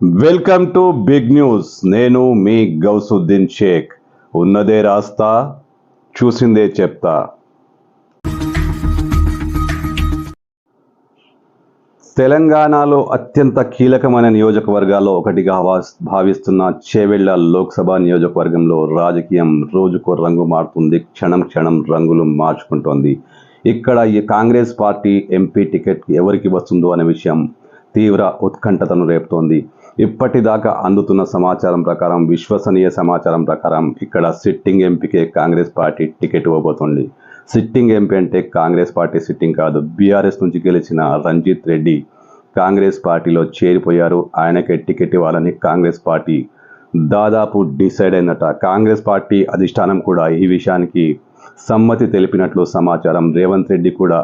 Welcome to big news. నేను మీ గౌసుద్దీన్ షేక్. ఉన్నదే రాస్తా చూసిందే చెప్తా. తెలంగాణలో అత్యంత కీలకమైన నియోజకవర్గాల్లో ఒకటిగా భావిస్తున్న చేవెళ్ళ లోక్సభ నియోజకవర్గంలో రాజకీయం రోజుకో రంగు మారుతుంది. క్షణం క్షణం రంగులు మార్చుకుంటోంది. ఇక్కడ ఈ కాంగ్రెస్ పార్టీ ఎంపీ టికెట్ ఎవరికి వస్తుందో అనే విషయం తీవ్ర ఉత్కంఠతను రేపుతోంది. ఇప్పటిదాకా అందుతున్న సమాచారం ప్రకారం విశ్వసనీయ సమాచారం ప్రకారం ఇక్కడ సిట్టింగ్ ఎంపీకే కాంగ్రెస్ పార్టీ టికెట్ ఇవ్వబోతోంది. సిట్టింగ్ ఎంపీ అంటే కాంగ్రెస్ పార్టీ సిట్టింగ్ కాదు బీఆర్ఎస్ నుంచి గెలిచిన రంజిత్ రెడ్డి కాంగ్రెస్ పార్టీలో చేరిపోయారు. ఆయనకే టికెట్ ఇవ్వాలని కాంగ్రెస్ పార్టీ దాదాపు డిసైడ్ అయిందట కాంగ్రెస్ పార్టీ అధిష్టానం కూడా ఈ విషయానికి సమ్మతి తెలిపినట్లు సమాచారం. రేవంత్ రెడ్డి కూడా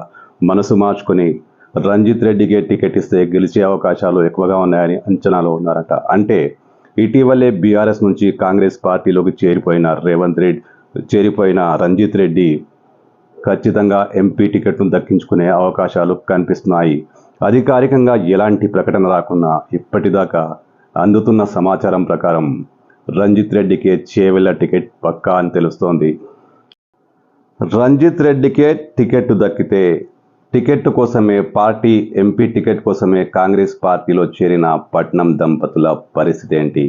మనసు మార్చుకొని రంజిత్ రెడ్డికే టికెట్ ఇస్తే గెలిచే అవకాశాలు ఎక్కువగా ఉన్నాయని అంచనాలో ఉన్నారట. అంటే ఇటీవలే బీఆర్ఎస్ నుంచి కాంగ్రెస్ పార్టీలోకి చేరిపోయిన రేవంత్ రెడ్డి చేరిపోయిన రంజిత్ రెడ్డి ఖచ్చితంగా ఎంపీ టికెట్ను దక్కించుకునే అవకాశాలు కనిపిస్తున్నాయి. అధికారికంగా ఎలాంటి ప్రకటన రాకున్నా ఇప్పటిదాకా అందుతున్న సమాచారం ప్రకారం రంజిత్ రెడ్డికే చేవెళ్ళ టికెట్ పక్కా అని తెలుస్తోంది. రంజిత్ రెడ్డికే టికెట్ దక్కితే టికెట్ కోసమే పార్టీ ఎంపీ టికెట్ కోసమే కాంగ్రెస్ పార్టీలో చేరిన పట్నం దంపతుల పరిస్థితి ఏంటి?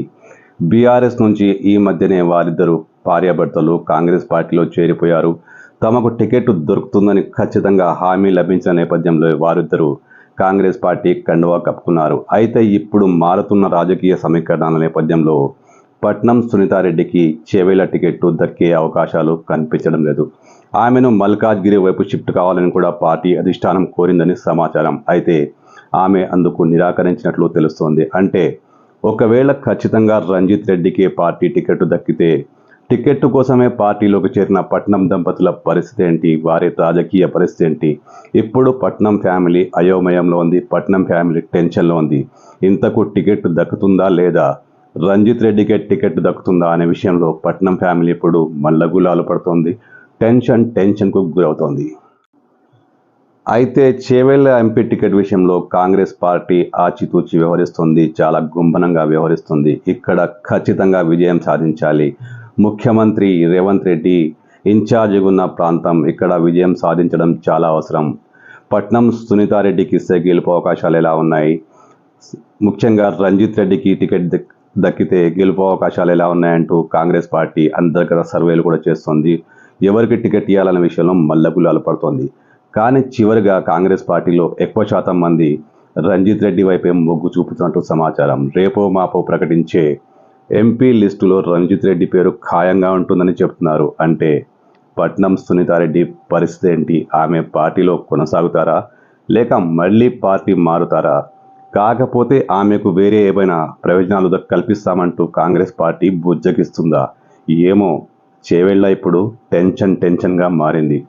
బీఆర్ఎస్ నుంచి ఈ మధ్యనే వారిద్దరు భార్యాభర్తలు కాంగ్రెస్ పార్టీలో చేరిపోయారు. తమకు టికెట్ దొరుకుతుందని ఖచ్చితంగా హామీ లభించిన నేపథ్యంలో వారిద్దరూ కాంగ్రెస్ పార్టీ కండువా కప్పుకున్నారు. అయితే ఇప్పుడు మారుతున్న రాజకీయ సమీకరణాల నేపథ్యంలో పట్నం సునీతారెడ్డికి చేవేల టికెట్ దక్కే అవకాశాలు కనిపించడం లేదు. ఆమెను మల్కాజ్గిరి వైపు షిఫ్ట్ కావాలని కూడా పార్టీ అధిష్టానం కోరిందని సమాచారం. అయితే ఆమె అందుకు నిరాకరించినట్లు తెలుస్తోంది. అంటే ఒకవేళ ఖచ్చితంగా రంజిత్ రెడ్డికి పార్టీ టికెట్ దక్కితే టికెట్ కోసమే పార్టీలోకి చేరిన పట్నం దంపతుల పరిస్థితి ఏంటి? వారి రాజకీయ పరిస్థితి ఏంటి? ఇప్పుడు పట్నం ఫ్యామిలీ అయోమయంలో ఉంది. పట్నం ఫ్యామిలీ టెన్షన్లో ఉంది. ఇంతకు టికెట్ దక్కుతుందా లేదా? రంజిత్ రెడ్డికే టికెట్ దక్కుతుందా అనే విషయంలో పట్నం ఫ్యామిలీ ఇప్పుడు మల్లగులాలు పడుతోంది. టెన్షన్ టెన్షన్కు గురవుతోంది. అయితే చేవెళ్ళ ఎంపీ టికెట్ విషయంలో కాంగ్రెస్ పార్టీ ఆచితూచి వ్యవహరిస్తుంది. చాలా గుంభనంగా వ్యవహరిస్తుంది. ఇక్కడ ఖచ్చితంగా విజయం సాధించాలి. ముఖ్యమంత్రి రేవంత్ రెడ్డి ఇన్ఛార్జిగా ఉన్న ప్రాంతం ఇక్కడ విజయం సాధించడం చాలా అవసరం. పట్నం సునీతారెడ్డికి ఇస్తే గెలుపు అవకాశాలు ఎలా ఉన్నాయి? ముఖ్యంగా రంజిత్ రెడ్డికి టికెట్ దక్కితే గెలుపు అవకాశాలు ఎలా ఉన్నాయంటూ కాంగ్రెస్ పార్టీ అంతర్గత సర్వేలు కూడా చేస్తోంది. ఎవరికి టికెట్ ఇవ్వాలనే విషయంలో మల్లగులాలు పడుతోంది. కానీ చివరిగా కాంగ్రెస్ పార్టీలో ఎక్కువ శాతం మంది రంజిత్ రెడ్డి వైపే మొగ్గు చూపుతున్నట్టు సమాచారం. రేపో మాపో ప్రకటించే ఎంపీ లిస్టులో రంజిత్ రెడ్డి పేరు ఖాయంగా ఉంటుందని చెప్తున్నారు. అంటే పట్నం సునీతారెడ్డి పరిస్థితి ఏంటి? ఆమె పార్టీలో కొనసాగుతారా? లేక మళ్ళీ పార్టీ మారుతారా? కాకపోతే ఆమెకు వేరే ఏమైనా ప్రయోజనాలు కల్పిస్తామంటూ కాంగ్రెస్ పార్టీ బుజ్జగిస్తుందా? ఏమో చేవెళ్ళ ఇప్పుడు టెన్షన్ టెన్షన్గా మారింది.